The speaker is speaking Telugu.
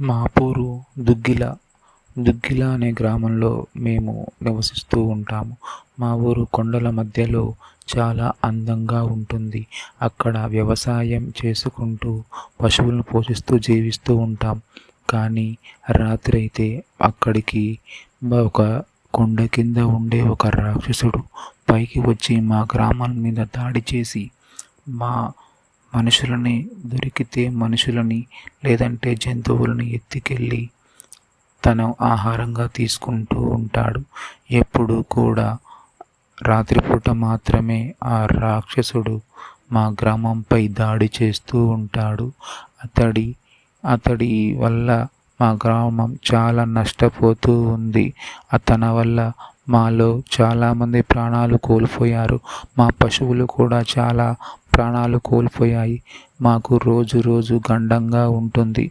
మాపూరు దుగ్గిల. దుగ్గిల అనే గ్రామంలో మేము నివసిస్తూ ఉంటాము. మా ఊరు కొండల మధ్యలో చాలా అందంగా ఉంటుంది. అక్కడ వ్యవసాయం చేసుకుంటూ పశువులను పోషిస్తూ జీవిస్తూ ఉంటాం. కానీ రాత్రి అయితే అక్కడికి ఒక కొండ కింద ఉండే ఒక రాక్షసుడు పైకి వచ్చి మా గ్రామం మీద దాడి చేసి మా మనుషులని దొరికితే మనుషులని లేదంటే జంతువులని ఎత్తుకెళ్ళి తను ఆహారంగా తీసుకుంటూ ఉంటాడు. ఎప్పుడు కూడా రాత్రిపూట మాత్రమే ఆ రాక్షసుడు మా గ్రామంపై దాడి చేస్తూ ఉంటాడు. అతడి అతడి వల్ల మా గ్రామం చాలా నష్టపోతూ ఉంది. అతని వల్ల మాలో చాలామంది ప్రాణాలు కోల్పోయారు. మా పశువులు కూడా చాలా ప్రాణాలు కోల్పోయాయి. మాకు రోజు రోజు గండంగా ఉంటుంది.